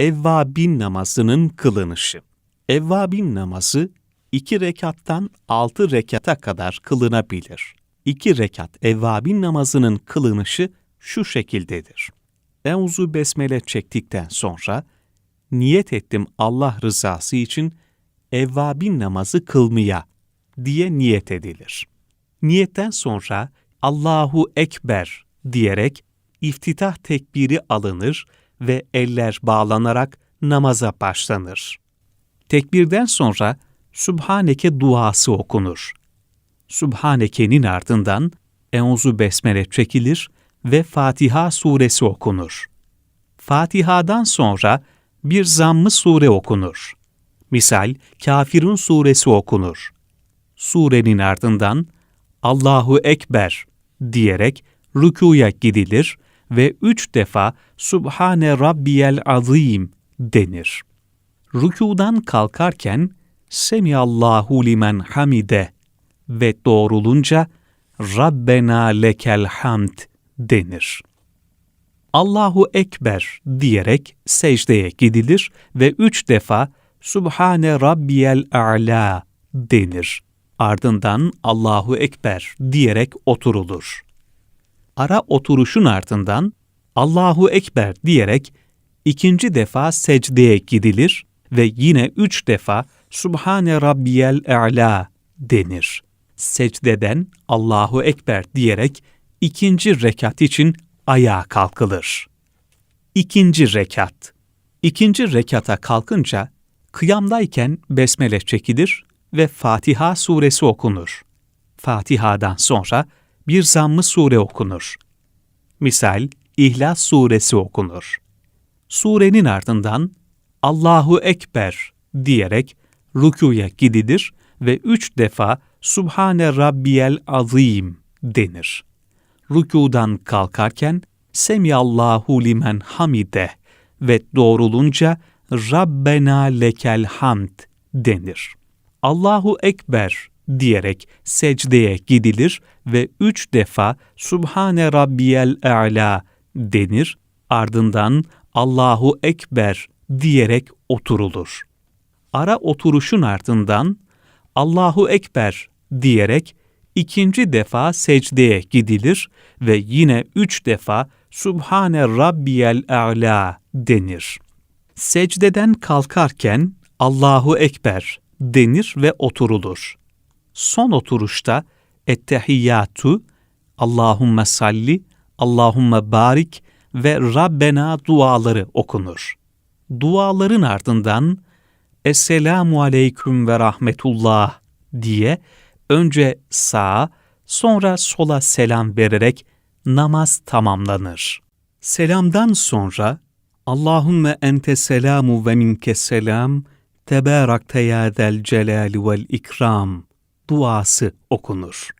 Evvabin namazının kılınışı. Evvabin namazı iki rekattan altı rekata kadar kılınabilir. İki rekat evvabin namazının kılınışı şu şekildedir. Euzu besmele çektikten sonra niyet ettim Allah rızası için evvabin namazı kılmaya diye niyet edilir. Niyetten sonra Allahu Ekber diyerek iftitah tekbiri alınır ve eller bağlanarak namaza başlanır. Tekbirden sonra Sübhaneke duası okunur. Sübhaneke'nin ardından Euzu Besmele çekilir ve Fatiha suresi okunur. Fatiha'dan sonra bir zammı sure okunur. Misal Kafirun suresi okunur. Surenin ardından Allahu Ekber diyerek rükuya gidilir ve üç defa Subhane Rabbiyel Azim denir. Rükudan kalkarken Semiyallahu limen hamide ve doğrulunca Rabbena lekel hamd denir. Allahu Ekber diyerek secdeye gidilir ve üç defa Subhane Rabbiyel A'la denir. Ardından Allahu Ekber diyerek oturulur. Ara oturuşun ardından Allahu Ekber diyerek ikinci defa secdeye gidilir ve yine üç defa Subhane Rabbiyel E'la denir. Secdeden Allahu Ekber diyerek ikinci rekat için ayağa kalkılır. İkinci rekat. İkinci rekata kalkınca kıyamdayken besmele çekilir ve Fatiha suresi okunur. Fatiha'dan sonra bir zammı sure okunur. Misal İhlas suresi okunur. Surenin ardından Allahu Ekber diyerek rükuya gidilir ve üç defa Subhane Rabbiyel Azim denir. Rükudan kalkarken Semiyallahu limen hamide ve doğrulunca Rabbena lekel hamd denir. Allahu Ekber diyerek secdeye gidilir ve üç defa Subhane Rabbiyel E'la denir, ardından Allahu Ekber diyerek oturulur. Ara oturuşun ardından Allahu Ekber diyerek ikinci defa secdeye gidilir ve yine üç defa Subhane Rabbiyel A'la denir. Secdeden kalkarken Allahu Ekber denir ve oturulur. Son oturuşta Ettehiyyatu, Allahümme salli, Allahümme barik ve Rabbena duaları okunur. Duaların ardından Esselamu aleyküm ve rahmetullah diye önce sağa sonra sola selam vererek namaz tamamlanır. Selamdan sonra Allahümme ente selamu ve minke selam tebarakte ya del celali vel ikram duası okunur.